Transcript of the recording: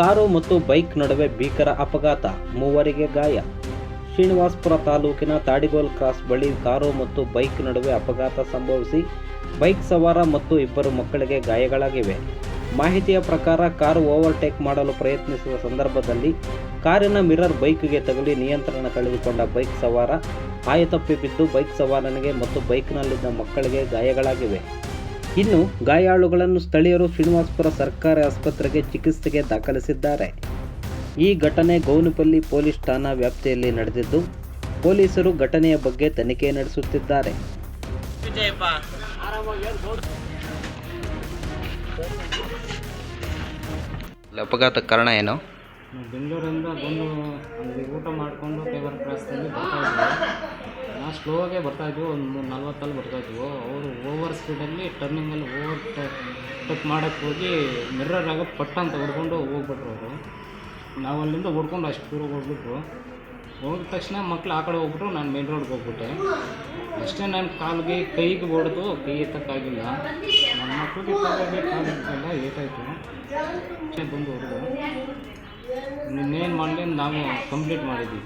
Car ಮತ್ತು bike ನಡುವೆ ಭೀಕರ ಅಪಘಾತ. ಮೂವರಿಗೆ ಗಾಯ. ಶ್ರೀನಿವಾಸಪುರ ತಾಲೂಕಿನ ತಾಡಿಗೋಲ್ ಕ್ರಾಸ್ ಬಳಿ ಕಾರು ಮತ್ತು ಬೈಕ್ ನಡುವೆ ಅಪಘಾತ ಸಂಭವಿಸಿ ಬೈಕ್ ಸವಾರ ಮತ್ತು ಇಬ್ಬರು ಮಕ್ಕಳಿಗೆ ಗಾಯಗಳಾಗಿವೆ. ಮಾಹಿತಿಯ ಪ್ರಕಾರ ಕಾರು ಓವರ್ಟೇಕ್ ಮಾಡಲು ಪ್ರಯತ್ನಿಸುವ ಸಂದರ್ಭದಲ್ಲಿ ಕಾರಿನ ಮಿರರ್ ಬೈಕ್ಗೆ ತಗುಲಿ ನಿಯಂತ್ರಣ ಕಳೆದುಕೊಂಡ ಬೈಕ್ ಸವಾರ. ಆಯತಪ್ಪಿ ಬಿದ್ದು ಬೈಕ್ ಸವಾರನಿಗೆ ಮತ್ತು ಬೈಕ್ನಲ್ಲಿದ್ದ ಮಕ್ಕಳಿಗೆ ಗಾಯಗಳಾಗಿವೆ. ಇನ್ನು ಗಾಯಾಳುಗಳನ್ನು ಸ್ಥಳೀಯರು ಶ್ರೀನಿವಾಸಪುರ ಸರ್ಕಾರಿ ಆಸ್ಪತ್ರೆಗೆ ಚಿಕಿತ್ಸೆಗೆ ದಾಖಲಿಸಿದ್ದಾರೆ. ಈ ಘಟನೆ ಗೌನಪಲ್ಲಿ ಪೊಲೀಸ್ ಠಾಣಾ ವ್ಯಾಪ್ತಿಯಲ್ಲಿ ನಡೆದಿದ್ದು, ಪೊಲೀಸರು ಘಟನೆಯ ಬಗ್ಗೆ ತನಿಖೆ ನಡೆಸುತ್ತಿದ್ದಾರೆ. ಅಪಘಾತ ಕಾರಣ ಏನು? ಬೆಂಗಳೂರಿಂದ ಬಂದು ಅಲ್ಲಿ ಊಟ ಮಾಡಿಕೊಂಡು ಟೇಬಲ್ ಬರ್ತಾ ಇದ್ವಿ. ನಾವು ಸ್ಲೋ ಬರ್ತಾ ಇದ್ವಿ, ಒಂದು ನಲ್ವತ್ತಲ್ಲಿ ಬರ್ತಾ ಇದ್ವು. ಅವರು ಓವರ್ ಸ್ಪೀಡಲ್ಲಿ ಟರ್ನಿಂಗಲ್ಲಿ ಓವರ್ ಟಕ್ ಮಾಡೋಕ್ಕೆ ಹೋಗಿ ಮಿರ್ರರ್ ಆಗ ಪಟ್ಟ ಅಂತ ಹೊಡ್ಕೊಂಡು ಹೋಗ್ಬಿಟ್ರು ಅವರು. ನಾವು ಅಲ್ಲಿಂದ ಹೊಡ್ಕೊಂಡು ಅಷ್ಟು ದೂರ ಹೋಗ್ಬಿಟ್ರು. ಹೋಗಿದ ತಕ್ಷಣ ಮಕ್ಳು ಆ ಕಡೆ ಹೋಗ್ಬಿಟ್ರು, ನಾನು ಮೇನ್ ರೋಡ್ಗೆ ಹೋಗ್ಬಿಟ್ಟೆ. ಅಷ್ಟೇ ನಾನು ಕಾಲಿಗೆ, ಕೈಗೆ ಹೊಡೆದು ಕೈ ಎತ್ತಕ್ಕಾಗಿಲ್ಲ. ನನ್ನ ಮಕ್ಳಿಗೆ ಕಾಲಿಗೆ ಕಾಲಿಗೆಲ್ಲ ಏಟಾಯಿತು. ಅಷ್ಟೇ ಬಂದು ಹೊಡೆದು. ಇನ್ನೇನು ಮಾಡಲಿ ನಾವು ಕಂಪ್ಲೀಟ್ ಮಾಡಿದ್ವಿ